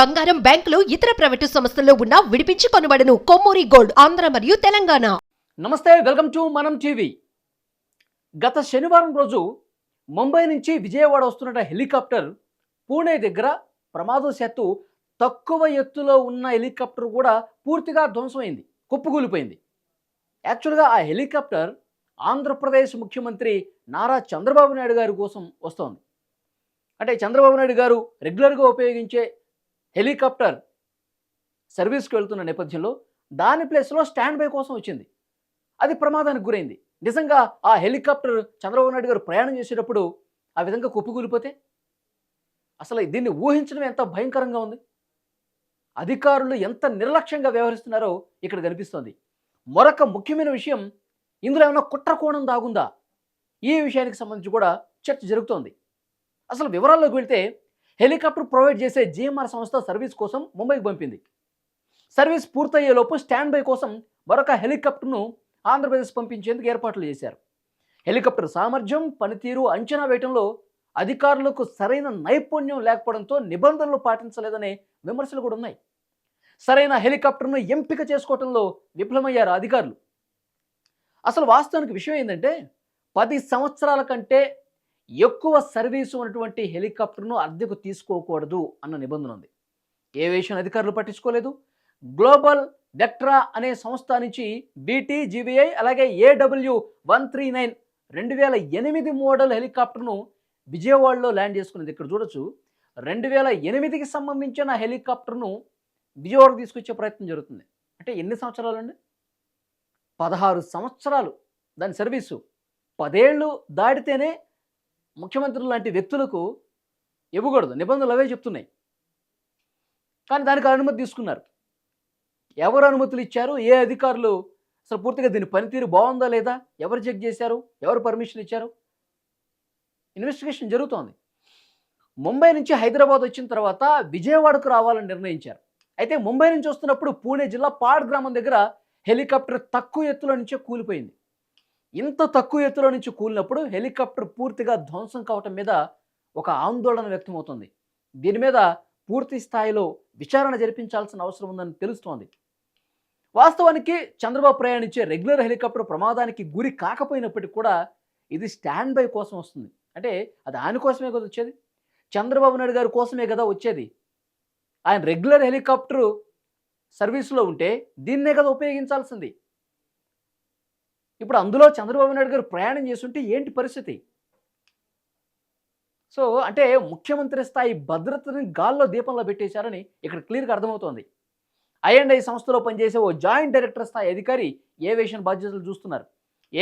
బంగారం బ్యాంకులు ఇతర ప్రైవేటు సంస్థల్లో ఉన్న విడిపించి కొనబడను కొమ్మూరి గోల్డ్ ఆంధ్ర మరియు తెలంగాణ. నమస్తే వెల్కమ్ టు మనం టీవీ. గత శనివారం రోజు ముంబై నుంచి విజయవాడ వస్తున్న హెలికాప్టర్ పూణే దగ్గర ప్రమాదశాత్తు తక్కువ ఎత్తులో ఉన్న హెలికాప్టర్ కూడా పూర్తిగా ధ్వంసమైంది కుప్పకూలిపోయింది. యాక్చువల్గా ఆ హెలికాప్టర్ ఆంధ్రప్రదేశ్ ముఖ్యమంత్రి నారా చంద్రబాబు నాయుడు గారి కోసం వస్తోంది. అంటే చంద్రబాబు నాయుడు గారు రెగ్యులర్గా ఉపయోగించే హెలికాప్టర్ సర్వీస్కి వెళ్తున్న నేపథ్యంలో దాని ప్లేస్లో స్టాండ్ బై కోసం వచ్చింది. అది ప్రమాదానికి గురైంది. నిజంగా ఆ హెలికాప్టర్ చంద్రబాబు నాయుడు గారు ప్రయాణం చేసేటప్పుడు ఆ విధంగా కుప్పకూలిపోతే? అసలు దీన్ని ఊహించడం ఎంత భయంకరంగా ఉంది? అధికారులు ఎంత నిర్లక్ష్యంగా వ్యవహరిస్తున్నారో ఇక్కడ కనిపిస్తోంది. మరొక ముఖ్యమైన విషయం ఇందులో ఏమైనా కుట్ర కోణం దాగుందా? ఈ విషయానికి సంబంధించి కూడా చర్చ జరుగుతోంది. అసలు వివరాల్లోకి వెళితే హెలికాప్టర్ ప్రొవైడ్ చేసే జిఎంఆర్ సంస్థ సర్వీస్ కోసం ముంబైకి పంపింది. సర్వీస్ పూర్తయ్యేలోపు స్టాండ్ బై కోసం మరొక హెలికాప్టర్ను ఆంధ్రప్రదేశ్ పంపించేందుకు ఏర్పాట్లు చేశారు. హెలికాప్టర్ సామర్థ్యం పనితీరు అంచనా వేయటంలో అధికారులకు సరైన నైపుణ్యం లేకపోవడంతో నిబంధనలు పాటించలేదనే విమర్శలు కూడా ఉన్నాయి. సరైన హెలికాప్టర్ను ఎంపిక చేసుకోవటంలో విఫలమయ్యారు అధికారులు. అసలు వాస్తవానికి విషయం ఏంటంటే పది సంవత్సరాల కంటే ఎక్కువ సర్వీసు ఉన్నటువంటి హెలికాప్టర్ను అద్దెకు తీసుకోకూడదు అన్న నిబంధన ఉంది. ఏవియేషన్ అధికారులు పట్టించుకోలేదు. గ్లోబల్ డెక్ట్రా అనే సంస్థ నుంచి బీటీ జీబీఐ అలాగే ఏడబ్ల్యూ వన్ త్రీ నైన్ రెండు వేల ఎనిమిది మోడల్ హెలికాప్టర్ను విజయవాడలో ల్యాండ్ చేసుకున్నది ఇక్కడ చూడొచ్చు. రెండు వేల ఎనిమిదికి సంబంధించిన హెలికాప్టర్ను విజయవాడ తీసుకొచ్చే ప్రయత్నం జరుగుతుంది. అంటే ఎన్ని సంవత్సరాలు అండి పదహారు సంవత్సరాలు దాని సర్వీసు. పదేళ్ళు దాటితేనే ముఖ్యమంత్రులు లాంటి వ్యక్తులకు ఇవ్వకూడదు. నిబంధనలు అవే చెప్తున్నాయి. కానీ దానికి అనుమతి తీసుకున్నారు. ఎవరు అనుమతులు ఇచ్చారు? ఏ అధికారులు? అసలు పూర్తిగా దీని పనితీరు బాగుందా లేదా? ఎవరు చెక్ చేశారు? ఎవరు పర్మిషన్ ఇచ్చారు? ఇన్వెస్టిగేషన్ జరుగుతోంది. ముంబై నుంచి హైదరాబాద్ వచ్చిన తర్వాత విజయవాడకు రావాలని నిర్ణయించారు. అయితే ముంబై నుంచి వస్తున్నప్పుడు పూణే జిల్లా పాడ్ గ్రామం దగ్గర హెలికాప్టర్ తక్కువ ఎత్తులో నుంచే కూలిపోయింది. ఇంత తక్కువ ఎత్తులో నుంచి కూలినప్పుడు హెలికాప్టర్ పూర్తిగా ధ్వంసం కావటం మీద ఒక ఆందోళన వ్యక్తమవుతుంది. దీని మీద పూర్తి స్థాయిలో విచారణ జరిపించాల్సిన అవసరం ఉందని తెలుస్తోంది. వాస్తవానికి చంద్రబాబు ప్రయాణించే రెగ్యులర్ హెలికాప్టర్ ప్రమాదానికి గురి కాకపోయినప్పటికీ కూడా ఇది స్టాండ్ బై కోసం వస్తుంది. అంటే అది ఆయన కోసమే కదా వచ్చేది? చంద్రబాబు నాయుడు గారి కోసమే కదా వచ్చేది? ఆయన రెగ్యులర్ హెలికాప్టరు సర్వీస్లో ఉంటే దీన్నే కదా ఉపయోగించాల్సింది. ఇప్పుడు అందులో చంద్రబాబు నాయుడు గారు ప్రయాణం చేస్తుంటే ఏంటి పరిస్థితి? సో అంటే ముఖ్యమంత్రి స్థాయి భద్రతని గాల్లో దీపంలో పెట్టేశారని ఇక్కడ క్లియర్గా అర్థమవుతోంది. ఐఎండ్ఐ సంస్థలో పనిచేసే ఓ జాయింట్ డైరెక్టర్ స్థాయి అధికారి ఏవియేషన్ బాధ్యతలు చూస్తున్నారు.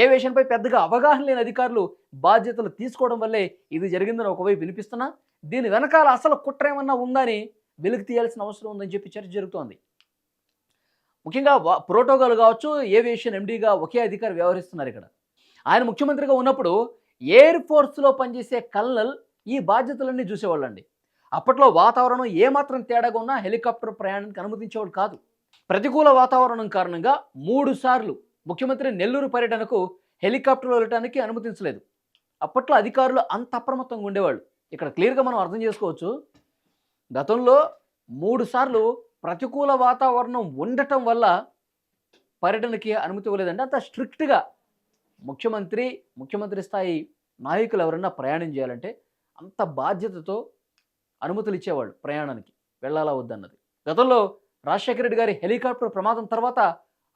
ఏవియేషన్పై పెద్దగా అవగాహన లేని అధికారులు బాధ్యతలు తీసుకోవడం వల్లే ఇది జరిగిందని ఒకవైపు వినిపిస్తున్నా దీని వెనకాల అసలు కుట్ర ఏమన్నా ఉందని వెలికి తీయాల్సిన అవసరం ఉందని చెప్పి చర్చ జరుగుతోంది. ముఖ్యంగా ప్రోటోకాల్ కావచ్చు ఏవియేషన్ ఎండీగా ఒకే అధికారి వ్యవహరిస్తున్నారు ఇక్కడ. ఆయన ముఖ్యమంత్రిగా ఉన్నప్పుడు ఎయిర్ ఫోర్స్లో పనిచేసే కల్నల్ ఈ బాధ్యతలన్నీ చూసేవాళ్ళండి. అప్పట్లో వాతావరణం ఏమాత్రం తేడాగా ఉన్నా హెలికాప్టర్ ప్రయాణానికి అనుమతించేవాడు కాదు. ప్రతికూల వాతావరణం కారణంగా మూడు సార్లు ముఖ్యమంత్రి నెల్లూరు పర్యటనకు హెలికాప్టర్లో వెళ్ళటానికి అనుమతించలేదు. అప్పట్లో అధికారులు అంత అప్రమత్తంగా ఉండేవాళ్ళు. ఇక్కడ క్లియర్గా మనం అర్థం చేసుకోవచ్చు. గతంలో మూడు సార్లు ప్రతికూల వాతావరణం ఉండటం వల్ల పర్యటనకి అనుమతి ఇవ్వలేదండి. అంత స్ట్రిక్ట్గా ముఖ్యమంత్రి ముఖ్యమంత్రి స్థాయి నాయకులు ఎవరైనా ప్రయాణం చేయాలంటే అంత బాధ్యతతో అనుమతులు ఇచ్చేవాళ్ళు ప్రయాణానికి. వెళ్ళాలా వద్దన్నది గతంలో రాజశేఖర రెడ్డి గారి హెలికాప్టర్ ప్రమాదం తర్వాత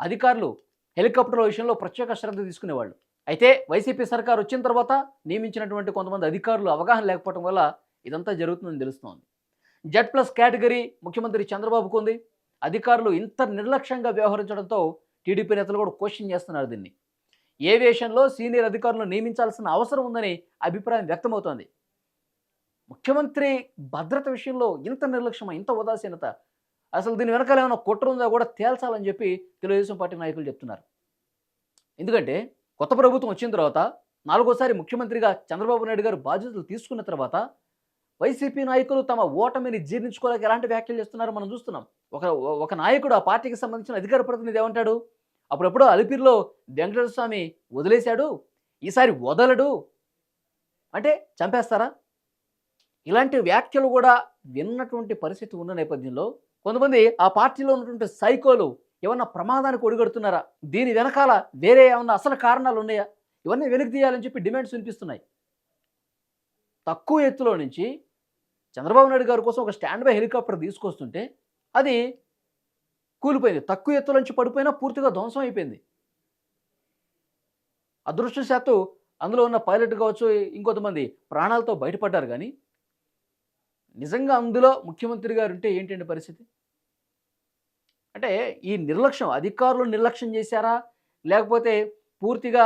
అధికారులు హెలికాప్టర్ల విషయంలో ప్రత్యేక శ్రద్ధ తీసుకునేవాళ్ళు. అయితే వైసీపీ సర్కార్ వచ్చిన తర్వాత నియమించినటువంటి కొంతమంది అధికారులు అవగాహన లేకపోవడం వల్ల ఇదంతా జరుగుతుందని తెలుస్తోంది. జెడ్ ప్లస్ కేటగిరీ ముఖ్యమంత్రి చంద్రబాబుకు ఉంది. అధికారులు ఇంత నిర్లక్ష్యంగా వ్యవహరించడంతో టీడీపీ నేతలు కూడా క్వశ్చన్ చేస్తున్నారు దీన్ని. ఏవియేషన్లో సీనియర్ అధికారులను నియమించాల్సిన అవసరం ఉందని అభిప్రాయం వ్యక్తమవుతోంది. ముఖ్యమంత్రి భద్రత విషయంలో ఇంత నిర్లక్ష్యం ఇంత ఉదాసీనత అసలు దీని వెనకాల ఏమైనా కుట్ర ఉందా కూడా తేల్చాలని చెప్పి తెలుగుదేశం పార్టీ నాయకులు చెప్తున్నారు. ఎందుకంటే కొత్త ప్రభుత్వం వచ్చిన తర్వాత నాలుగోసారి ముఖ్యమంత్రిగా చంద్రబాబు నాయుడు గారు బాధ్యతలు తీసుకున్న తర్వాత వైసీపీ నాయకులు తమ ఓటమిని జీర్ణించుకోలేక ఎలాంటి వ్యాఖ్యలు చేస్తున్నారో మనం చూస్తున్నాం. ఒక ఒక నాయకుడు ఆ పార్టీకి సంబంధించిన అధికార ప్రతినిధి ఏమంటాడు? అప్పుడప్పుడు అలిపిరిలో వెంకటేశ్వర స్వామి వదిలేశాడు ఈసారి వదలడు. అంటే చంపేస్తారా? ఇలాంటి వ్యాఖ్యలు కూడా విన్నటువంటి పరిస్థితి ఉన్న నేపథ్యంలో కొంతమంది ఆ పార్టీలో ఉన్నటువంటి సైకోలు ఏమన్నా ప్రమాదానికి ఒడిగడుతున్నారా? దీని వెనకాల వేరే ఏమన్నా అసలు కారణాలు ఉన్నాయా? ఇవన్నీ వెలికి తీయాలని చెప్పి డిమాండ్స్ వినిపిస్తున్నాయి. తక్కువ ఎత్తులో నుంచి చంద్రబాబు నాయుడు గారి కోసం ఒక స్టాండ్ బై హెలికాప్టర్ తీసుకొస్తుంటే అది కూలిపోయింది. తక్కువ ఎత్తుల నుంచి పడిపోయినా పూర్తిగా ధ్వంసం అయిపోయింది. అదృష్టశాత్తు అందులో ఉన్న పైలట్ కావచ్చు ఇంకొంతమంది ప్రాణాలతో బయటపడ్డారు కానీ నిజంగా అందులో ముఖ్యమంత్రి గారు ఉంటే ఏంటండి పరిస్థితి? అంటే ఈ నిర్లక్ష్యం అధికారులు నిర్లక్ష్యం చేశారా? లేకపోతే పూర్తిగా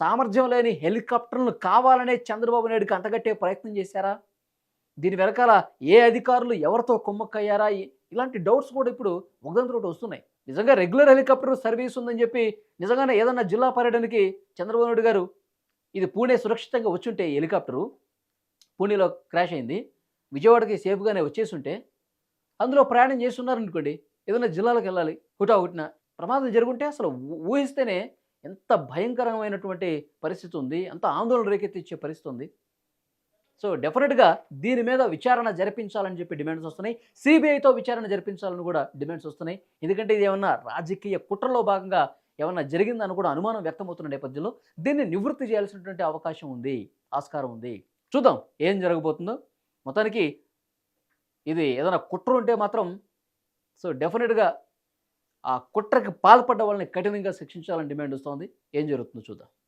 సామర్థ్యం లేని హెలికాప్టర్లు కావాలనే చంద్రబాబు నాయుడుకి అంతగట్టే ప్రయత్నం చేశారా? దీని వెనకాల ఏ అధికారులు ఎవరితో కుమ్మక్కయ్యారా? ఇలాంటి డౌట్స్ కూడా ఇప్పుడు ఒకదానితో వస్తున్నాయి. నిజంగా రెగ్యులర్ హెలికాప్టర్ సర్వీస్ ఉందని చెప్పి నిజంగానే ఏదన్నా జిల్లా పర్యటనకి చంద్రబాబు నాయుడు గారు ఇది పూణే సురక్షితంగా వచ్చుంటే హెలికాప్టరు పూణేలో క్రాష్ అయింది. విజయవాడకి సేఫ్గానే వచ్చేసి ఉంటే అందులో ప్రయాణం చేస్తున్నారనుకోండి ఏదైనా జిల్లాలకు వెళ్ళాలి హుటా హుట్టిన ప్రమాదం జరుగుంటే అసలు ఊ- ఊహిస్తేనే ఎంత భయంకరమైనటువంటి పరిస్థితి ఉంది ఎంత ఆందోళన రేకెత్తిచ్చే పరిస్థితి ఉంది. సో డెఫినెట్గా దీని మీద విచారణ జరిపించాలని చెప్పి డిమాండ్స్ వస్తున్నాయి. సిబిఐతో విచారణ జరిపించాలని కూడా డిమాండ్స్ వస్తున్నాయి. ఎందుకంటే ఇది ఏమన్నా రాజకీయ కుట్రలో భాగంగా ఏమన్నా జరిగిందని కూడా అనుమానం వ్యక్తమవుతున్న నేపథ్యంలో దీన్ని నివృత్తి చేయాల్సినటువంటి అవకాశం ఉంది ఆస్కారం ఉంది. చూద్దాం ఏం జరగబోతుందో. మొత్తానికి ఇది ఏదైనా కుట్ర ఉంటే మాత్రం సో డెఫినెట్గా ఆ కుట్రకి పాల్పడ్డ వాళ్ళని కఠినంగా శిక్షించాలని డిమాండ్ వస్తుంది. ఏం జరుగుతుందో చూద్దాం.